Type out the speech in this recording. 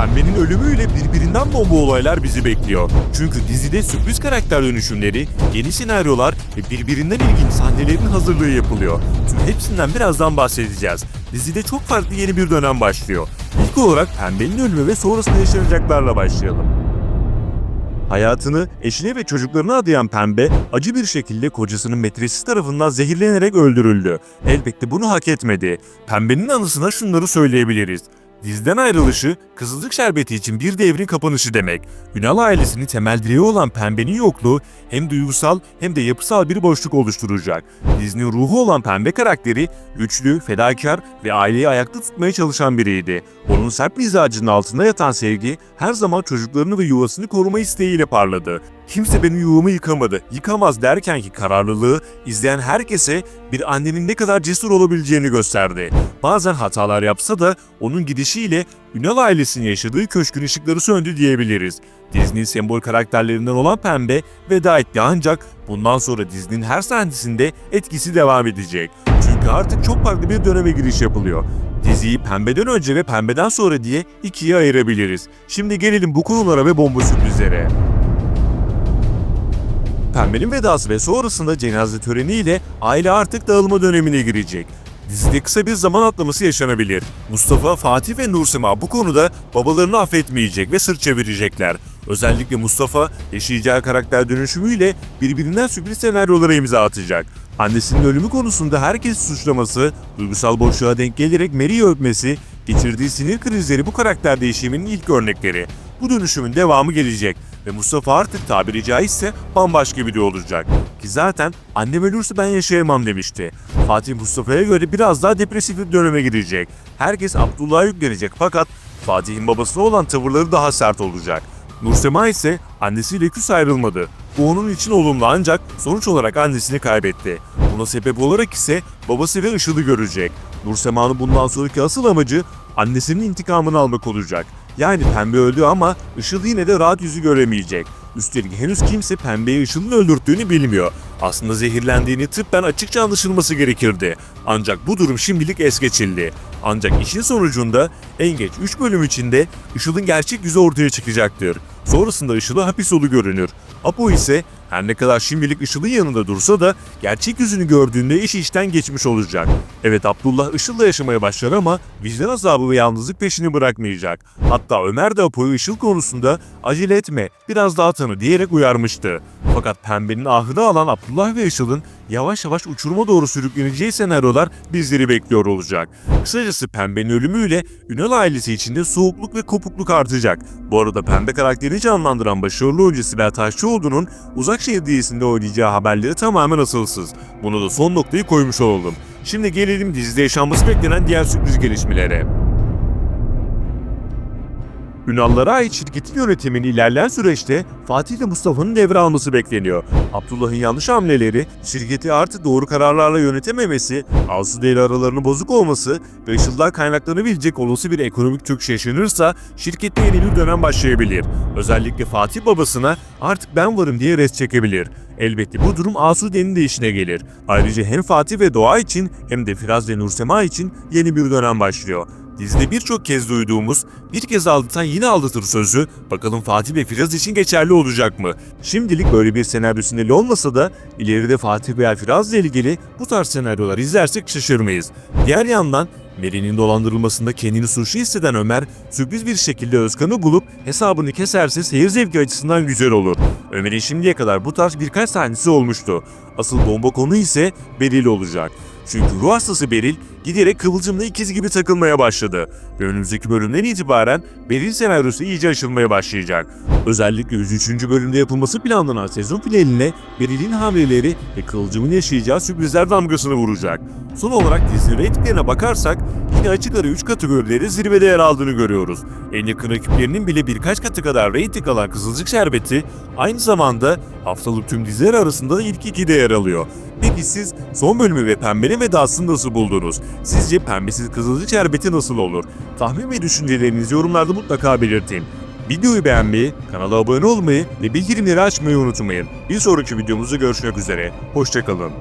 Pembe'nin ölümüyle birbirinden bomba olaylar bizi bekliyor. Çünkü dizide sürpriz karakter dönüşümleri, yeni senaryolar ve birbirinden ilginç sahnelerin hazırlığı yapılıyor. Tüm hepsinden birazdan bahsedeceğiz. Dizide çok farklı yeni bir dönem başlıyor. İlk olarak Pembe'nin ölümü ve sonrasında yaşanacaklarla başlayalım. Hayatını eşine ve çocuklarına adayan Pembe, acı bir şekilde kocasının metresi tarafından zehirlenerek öldürüldü. Elbette bunu hak etmedi. Pembe'nin anısına şunları söyleyebiliriz. Dizden ayrılışı, Kızılcık Şerbeti için bir devrin kapanışı demek. Ünal ailesinin temel direği olan Pembe'nin yokluğu hem duygusal hem de yapısal bir boşluk oluşturacak. Dizinin ruhu olan Pembe karakteri güçlü, fedakar ve aileyi ayakta tutmaya çalışan biriydi. Onun sert mizacının altında yatan sevgi her zaman çocuklarını ve yuvasını koruma isteğiyle parladı. Kimse benim yuvamı yıkamadı, yıkamaz derken ki kararlılığı izleyen herkese bir annenin ne kadar cesur olabileceğini gösterdi. Bazen hatalar yapsa da onun gidişiyle Ünal ailesinin yaşadığı köşkün ışıkları söndü diyebiliriz. Disney sembol karakterlerinden olan Pembe veda etti ancak bundan sonra Disney'nin her sahnesinde etkisi devam edecek. Çünkü artık çok farklı bir döneme giriş yapılıyor. Diziyi pembeden önce ve pembeden sonra diye ikiye ayırabiliriz. Şimdi gelelim bu konulara ve bomba sürprizlere. Pembe'nin vedası ve sonrasında cenaze töreniyle aile artık dağılma dönemine girecek. Dizide kısa bir zaman atlaması yaşanabilir. Mustafa, Fatih ve Nursema bu konuda babalarını affetmeyecek ve sırt çevirecekler. Özellikle Mustafa yaşayacağı karakter dönüşümüyle birbirinden sürpriz senaryolara imza atacak. Annesinin ölümü konusunda herkes suçlaması, duygusal boşluğa denk gelerek Mary'i öpmesi, geçirdiği sinir krizleri bu karakter değişiminin ilk örnekleri. Bu dönüşümün devamı gelecek ve Mustafa artık tabiri caizse bambaşka biri olacak. Ki zaten annem ölürse ben yaşayamam demişti. Fatih Mustafa'ya göre biraz daha depresif bir döneme girecek. Herkes Abdullah'a yüklenecek fakat Fatih'in babasına olan tavırları daha sert olacak. Nursema ise annesiyle küs ayrılmadı. Bu onun için olumlu ancak sonuç olarak annesini kaybetti. Buna sebep olarak ise babası ve Işıl'ı görecek. Nursema'nın bundan sonraki asıl amacı annesinin intikamını almak olacak. Yani Pembe öldü ama Işıl yine de rahat yüzü göremeyecek. Üstelik henüz kimse Pembe'yi Işıl'ın öldürttüğünü bilmiyor. Aslında zehirlendiğini tıbben açıkça anlaşılması gerekirdi. Ancak bu durum şimdilik es geçildi. Ancak işin sonucunda en geç 3 bölüm içinde Işıl'ın gerçek yüzü ortaya çıkacaktır. Sonrasında Işıl'a hapis yolu görünür. Apo ise her ne kadar şimdilik Işıl'ın yanında dursa da gerçek yüzünü gördüğünde iş işten geçmiş olacak. Evet Abdullah Işıl'la yaşamaya başlar ama vicdan azabı ve yalnızlık peşini bırakmayacak. Hatta Ömer de Apo'yu Işıl konusunda acele etme biraz daha tanı diyerek uyarmıştı. Fakat pembenin ahını alan Abdullah ve Işıl'ın yavaş yavaş uçuruma doğru sürükleneceği senaryolar bizleri bekliyor olacak. Kısacası pembenin ölümüyle Ünal ailesi içinde soğukluk ve kopukluk artacak. Bu arada pembe karakterini canlandıran başarılı oyuncu Sibel Taşçıoğlu'nun Uzakşehir dizisinde oynayacağı haberleri tamamen asılsız. Bunu da son noktayı koymuş olalım. Şimdi gelelim dizide yaşanması beklenen diğer sürpriz gelişmelere. Ünallara ait şirketin yönetimini ilerleyen süreçte Fatih ve Mustafa'nın devralması bekleniyor. Abdullah'ın yanlış hamleleri, şirketi artık doğru kararlarla yönetememesi, Asude ile aralarının bozuk olması ve Işıl'dan kaynaklanabilecek olası bir ekonomik çöküş yaşanırsa şirkette yeni bir dönem başlayabilir. Özellikle Fatih babasına artık ben varım diye res çekebilir. Elbette bu durum Asude'nin de işine gelir. Ayrıca hem Fatih ve Doğa için hem de Firaz ve Nursema için yeni bir dönem başlıyor. Dizide birçok kez duyduğumuz bir kez aldatan yine aldatır sözü bakalım Fatih ve Firaz için geçerli olacak mı? Şimdilik böyle bir senaryo sinirli olmasa da ileride Fatih veya Firaz ile ilgili bu tarz senaryolar izlersek şaşırmayız. Diğer yandan Meri'nin dolandırılmasında kendini suçlu hisseden Ömer sürpriz bir şekilde Özkan'ı bulup hesabını keserse seyir zevki açısından güzel olur. Ömer'in şimdiye kadar bu tarz birkaç sahnesi olmuştu. Asıl bomba konu ise Beril olacak. Çünkü ruh hastası Beril giderek Kıvılcım'la ikiz gibi takılmaya başladı. Ve önümüzdeki bölümden itibaren Beril senaryosu iyice aşılmaya başlayacak. Özellikle 103. bölümde yapılması planlanan sezon finaline Beril'in hamleleri ve Kıvılcım'ın yaşayacağı sürprizler damgasını vuracak. Son olarak dizi reytinglerine bakarsak yine açık ara 3 kategorileri zirvede yer aldığını görüyoruz. En yakın rakiplerinin bile birkaç katı kadar reyting alan Kızılcık Şerbeti aynı zamanda haftalık tüm diziler arasında da ilk ikide yer alıyor. Peki siz son bölümü ve Pembe'nin vedasını nasıl buldunuz? Sizce Pembesiz Kızılcık Şerbeti nasıl olur? Tahmin ve düşüncelerinizi yorumlarda mutlaka belirtin. Videoyu beğenmeyi, kanala abone olmayı ve bildirimleri açmayı unutmayın. Bir sonraki videomuzda görüşmek üzere. Hoşçakalın.